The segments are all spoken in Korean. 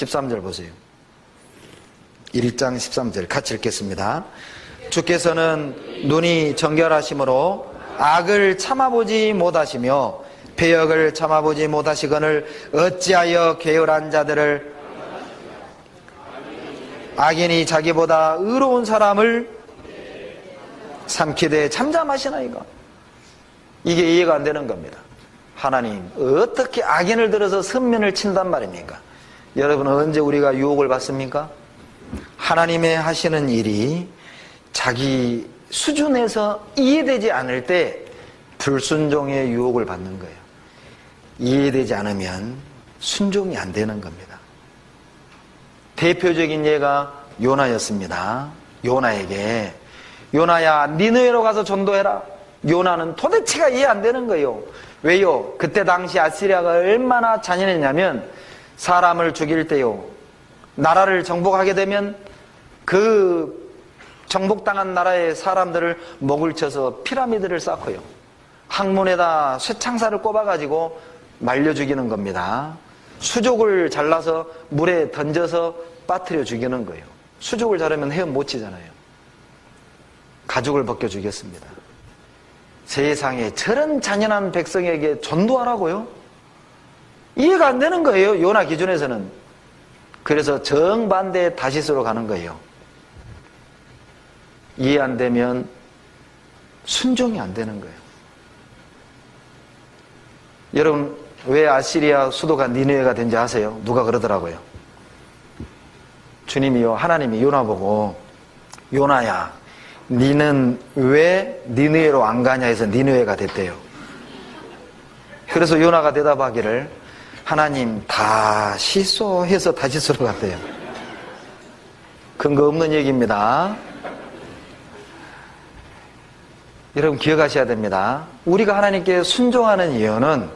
13절 보세요. 1장 13절 같이 읽겠습니다. 주께서는 눈이 정결하심으로 악을 참아보지 못하시며 배역을 참아보지 못하시거늘 어찌하여 게으란 자들을 악인이 자기보다 의로운 사람을 삼키되 잠잠하시나이가 이게 이해가 안 되는 겁니다. 하나님 어떻게 악인을 들어서 선면을 친단 말입니까? 여러분 언제 우리가 유혹을 받습니까? 하나님의 하시는 일이 자기 수준에서 이해되지 않을 때 불순종의 유혹을 받는 거예요. 이해되지 않으면 순종이 안 되는 겁니다. 대표적인 예가 요나였습니다. 요나에게 요나야 니느웨로 가서 전도해라. 요나는 도대체가 이해 안 되는 거예요. 왜요? 그때 당시 아시리아가 얼마나 잔인했냐면 사람을 죽일 때요. 나라를 정복하게 되면 그 정복당한 나라의 사람들을 목을 쳐서 피라미드를 쌓고요. 항문에다 쇠창살을 꼽아가지고 말려 죽이는 겁니다. 수족을 잘라서 물에 던져서 빠뜨려 죽이는 거예요. 수족을 자르면 헤엄 못 치잖아요. 가죽을 벗겨 주겠습니다. 세상에 저런 잔인한 백성에게 전도하라고요? 이해가 안 되는 거예요. 요나 기준에서는. 그래서 정반대 다시스로 가는 거예요. 이해 안 되면 순종이 안 되는 거예요. 여러분 왜 아시리아 수도가 니느웨가 된지 아세요? 누가 그러더라고요. 주님이요 하나님이 요나 보고 요나야 니는 왜 니느웨로 안 가냐 해서 니느웨가 됐대요. 그래서 요나가 대답하기를 하나님 다 시소해서 다시스로 갔대요. 근거 없는 얘기입니다. 여러분 기억하셔야 됩니다. 우리가 하나님께 순종하는 이유는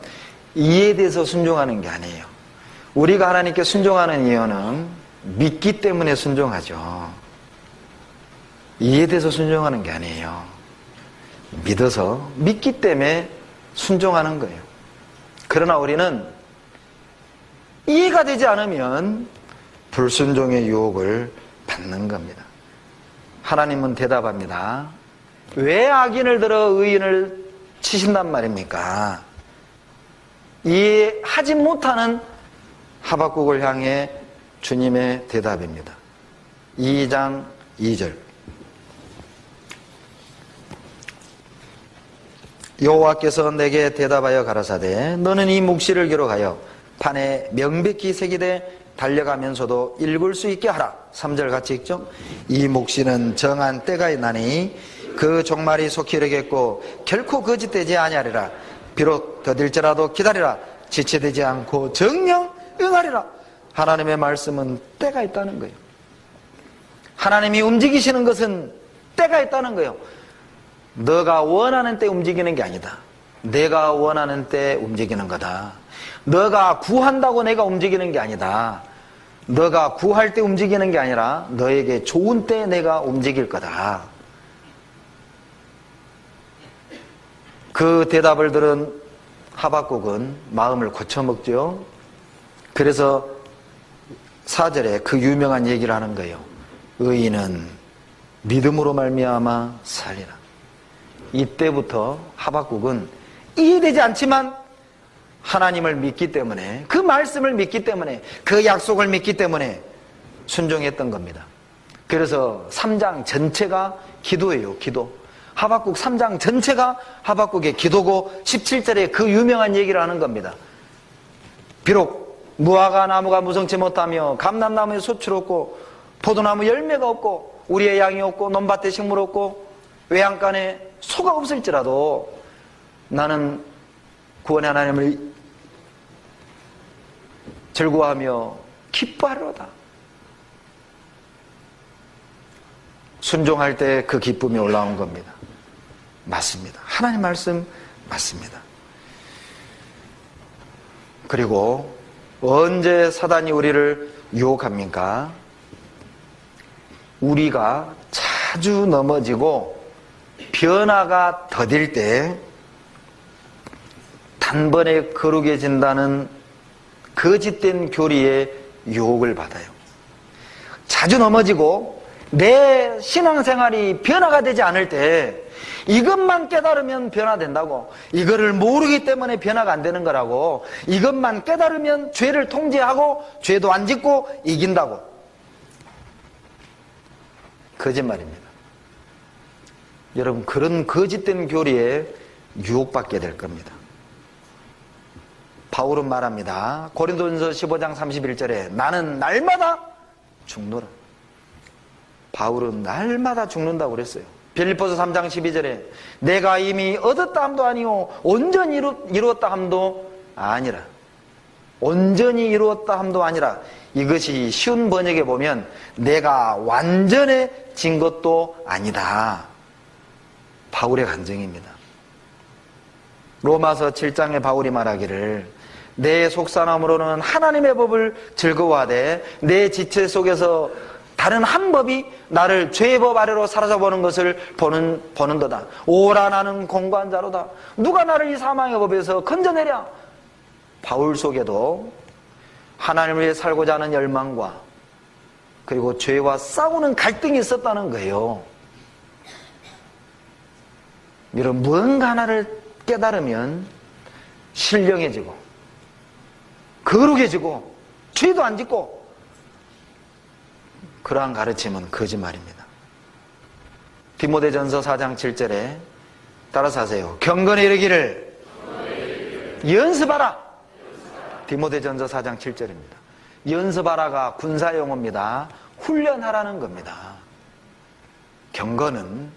이에 대해서 순종하는 게 아니에요. 우리가 하나님께 순종하는 이유는 믿기 때문에 순종하죠. 이에 대해서 순종하는 게 아니에요. 믿어서 믿기 때문에 순종하는 거예요. 그러나 우리는 이해가 되지 않으면 불순종의 유혹을 받는 겁니다. 하나님은 대답합니다. 왜 악인을 들어 의인을 치신단 말입니까? 이해하지 못하는 하박국을 향해 주님의 대답입니다. 2장 2절. 여호와께서 내게 대답하여 가라사대 너는 이 묵시를 기록하여 판에 명백히 새기되 달려가면서도 읽을 수 있게 하라. 3절 같이 읽죠? 이 묵시는 정한 때가 있나니 그 종말이 속히 이르겠고 결코 거짓되지 아니하리라. 비록 더딜지라도 기다리라. 지체되지 않고 정령 응하리라. 하나님의 말씀은 때가 있다는 거예요. 하나님이 움직이시는 것은 때가 있다는 거예요. 너가 원하는 때 움직이는 게 아니다. 내가 원하는 때 움직이는 거다. 너가 구한다고 내가 움직이는 게 아니다. 너가 구할 때 움직이는 게 아니라 너에게 좋은 때 내가 움직일 거다. 그 대답을 들은 하박국은 마음을 고쳐먹죠. 그래서 사절에 그 유명한 얘기를 하는 거예요. 의인은 믿음으로 말미암아 살리라. 이때부터 하박국은 이해되지 않지만 하나님을 믿기 때문에 그 말씀을 믿기 때문에 그 약속을 믿기 때문에 순종했던 겁니다. 그래서 3장 전체가 기도예요. 기도. 하박국 3장 전체가 하박국의 기도고 17절에 그 유명한 얘기를 하는 겁니다. 비록 무화과 나무가 무성치 못하며 감람나무에 소출 없고 포도나무 열매가 없고 우리의 양이 없고 논밭에 식물 없고 외양간에 소가 없을지라도 나는 구원의 하나님을 즐거워하며 기뻐하리로다. 순종할 때 그 기쁨이 올라온 겁니다. 맞습니다. 하나님 말씀 맞습니다. 그리고 언제 사단이 우리를 유혹합니까? 우리가 자주 넘어지고 변화가 더딜 때 단번에 거룩해진다는 거짓된 교리에 유혹을 받아요. 자주 넘어지고 내 신앙생활이 변화가 되지 않을 때 이것만 깨달으면 변화된다고 이거를 모르기 때문에 변화가 안 되는 거라고 이것만 깨달으면 죄를 통제하고 죄도 안 짓고 이긴다고 거짓말입니다. 여러분 그런 거짓된 교리에 유혹받게 될 겁니다. 바울은 말합니다. 고린도전서 15장 31절에 나는 날마다 죽노라. 바울은 날마다 죽는다고 그랬어요. 빌립보서 3장 12절에 내가 이미 얻었다 함도 아니요 온전히 이루, 이루 었다 함도 아니라 온전히 이루었다 함도 아니라 이것이 쉬운 번역에 보면 내가 완전해진 것도 아니다. 바울의 간증입니다. 로마서 7장에 바울이 말하기를 내 속사람으로는 하나님의 법을 즐거워하되 내 지체 속에서 다른 한 법이 나를 죄의 법 아래로 사라져보는 것을 보는, 보는도다. 오라 나는 공고한 자로다. 누가 나를 이 사망의 법에서 건져내랴? 바울 속에도 하나님을 위해 살고자 하는 열망과 그리고 죄와 싸우는 갈등이 있었다는 거예요. 여러분, 무언가 하나를 깨달으면 신령해지고, 거룩해지고, 죄도 안 짓고, 그러한 가르침은 거짓말입니다. 디모데전서 4장 7절에 따라서 하세요. 경건에 이르기를 연습하라. 디모데전서 4장 7절입니다. 연습하라가 군사 용어입니다. 훈련하라는 겁니다. 경건은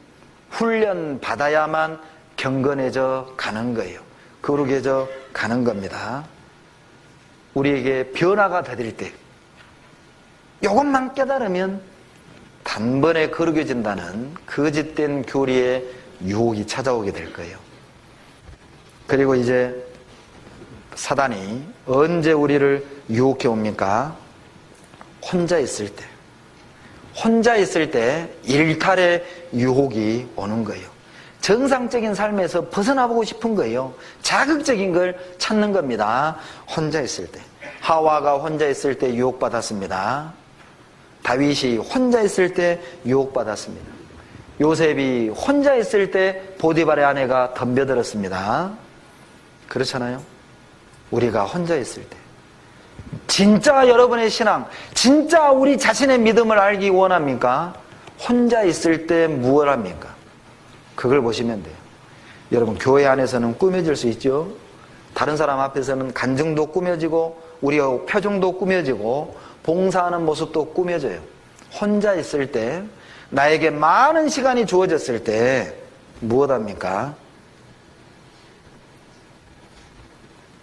훈련 받아야만 경건해져 가는 거예요. 거룩해져 가는 겁니다. 우리에게 변화가 되릴 때, 이것만 깨달으면 단번에 거룩해진다는 거짓된 교리의 유혹이 찾아오게 될 거예요. 그리고 이제 사단이 언제 우리를 유혹해 옵니까? 혼자 있을 때. 혼자 있을 때 일탈의 유혹이 오는 거예요. 정상적인 삶에서 벗어나보고 싶은 거예요. 자극적인 걸 찾는 겁니다. 혼자 있을 때. 하와가 혼자 있을 때 유혹받았습니다. 다윗이 혼자 있을 때 유혹받았습니다. 요셉이 혼자 있을 때 보디발의 아내가 덤벼들었습니다. 그렇잖아요? 우리가 혼자 있을 때. 진짜 여러분의 신앙, 진짜 우리 자신의 믿음을 알기 원합니까? 혼자 있을 때 무엇 합니까? 그걸 보시면 돼요. 여러분, 교회 안에서는 꾸며질 수 있죠? 다른 사람 앞에서는 간증도 꾸며지고, 우리 표정도 꾸며지고, 봉사하는 모습도 꾸며져요. 혼자 있을 때, 나에게 많은 시간이 주어졌을 때, 무엇 합니까?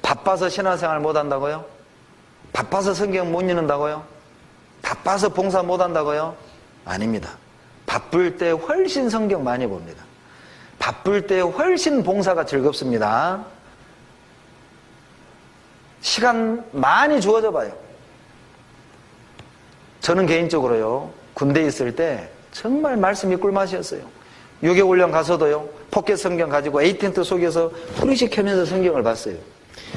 바빠서 신앙생활 못 한다고요? 바빠서 성경 못 읽는다고요? 바빠서 봉사 못 한다고요? 아닙니다. 바쁠 때 훨씬 성경 많이 봅니다. 바쁠 때 훨씬 봉사가 즐겁습니다. 시간 많이 주어져 봐요. 저는 개인적으로요, 군대에 있을 때 정말 말씀이 꿀맛이었어요. 유교훈련 가서도요, 포켓 성경 가지고 에이텐트 속에서 후리식 켜면서 성경을 봤어요.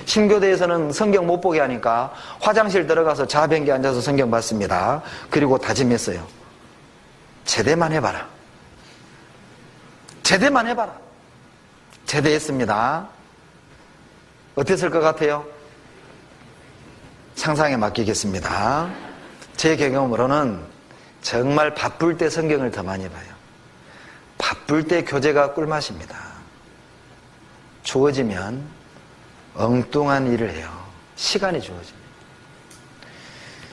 신교대에서는 성경 못 보게 하니까 화장실 들어가서 자변기에 앉아서 성경 봤습니다. 그리고 다짐했어요. 제대만 해봐라. 제대만 해봐라. 제대했습니다. 어땠을 것 같아요? 상상에 맡기겠습니다. 제 경험으로는 정말 바쁠 때 성경을 더 많이 봐요. 바쁠 때 교재가 꿀맛입니다. 주어지면 엉뚱한 일을 해요. 시간이 주어집니다.